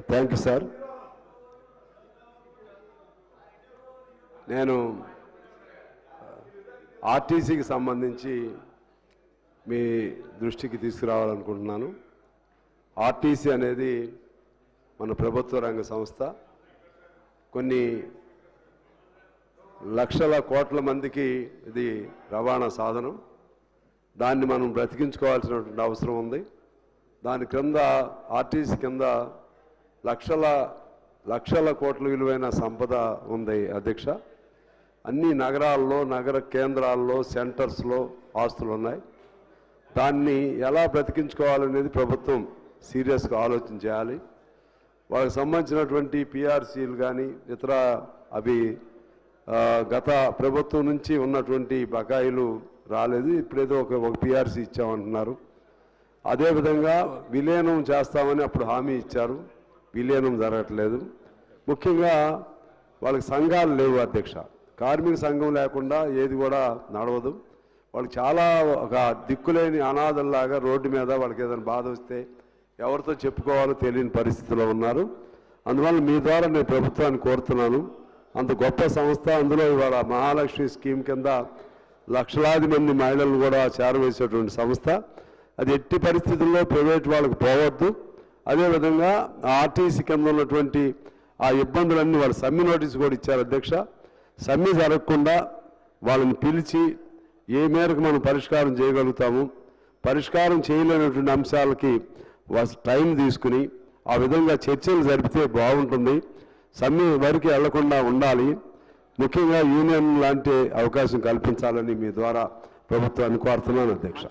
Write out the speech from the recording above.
Thank you sir నేను ఆర్టీసీకి సంబంధించి మీ దృష్టికి తీసుకురావాలనుకుంటున్నాను. ఆర్టీసీ అనేది మన ప్రభుత్వ రంగ సంస్థ. కొన్ని లక్షల కోట్ల మందికి ఇది రవాణా సాధనం. దాన్ని మనం బ్రతికించుకోవాల్సినటువంటి అవసరం ఉంది. దాని క్రింద ఆర్టీసీ కింద లక్షల లక్షల కోట్ల విలువైన సంపద ఉంది అధ్యక్ష. అన్ని నగరాల్లో నగర కేంద్రాల్లో సెంటర్స్లో ఆస్తులు ఉన్నాయి దాన్ని ఎలా బ్రతికించుకోవాలనేది ప్రభుత్వం సీరియస్గా ఆలోచన చేయాలి. వాళ్ళకి సంబంధించినటువంటి పిఆర్సీలు కానీ ఇతర అవి గత ప్రభుత్వం నుంచి ఉన్నటువంటి బకాయిలు రాలేదు. ఇప్పుడేదో ఒక ఒక పిఆర్సీ ఇచ్చామంటున్నారు. అదేవిధంగా విలీనం చేస్తామని అప్పుడు హామీ ఇచ్చారు. విలీనం జరగట్లేదు. ముఖ్యంగా వాళ్ళకి సంఘాలు లేవు అధ్యక్ష. కార్మిక సంఘం లేకుండా ఏది కూడా నడవదు. వాళ్ళకి చాలా ఒక దిక్కులేని అనాథల్లాగా రోడ్డు మీద వాళ్ళకి ఏదైనా బాధ వస్తే ఎవరితో చెప్పుకోవాలో తెలియని పరిస్థితిలో ఉన్నారు. అందువల్ల మీ ద్వారా నేను ప్రభుత్వాన్ని కోరుతున్నాను. అంత గొప్ప సంస్థ. అందులో ఇవాళ మహాలక్ష్మి స్కీమ్ కింద లక్షలాది మంది మహిళలను కూడా చేరవేసేటువంటి సంస్థ. అది ఎట్టి పరిస్థితుల్లో ప్రైవేట్ వాళ్ళకి పోవద్దు. అదేవిధంగా ఆర్టీసీ కింద ఉన్నటువంటి ఆ ఇబ్బందులన్నీ వాళ్ళు సమ్మె నోటీస్ కూడా ఇచ్చారు అధ్యక్ష. సమ్మె జరగకుండా వాళ్ళని పిలిచి ఏ మేరకు మనం పరిష్కారం చేయగలుగుతాము పరిష్కారం చేయలేనటువంటి అంశాలకి టైం తీసుకుని ఆ విధంగా చర్చలు జరిపితే బాగుంటుంది. సమ్మె వరకు వెళ్ళకుండా ఉండాలి. ముఖ్యంగా యూనియన్ లాంటి అవకాశం కల్పించాలని మీ ద్వారా ప్రభుత్వాన్ని కోరుతున్నాను అధ్యక్ష.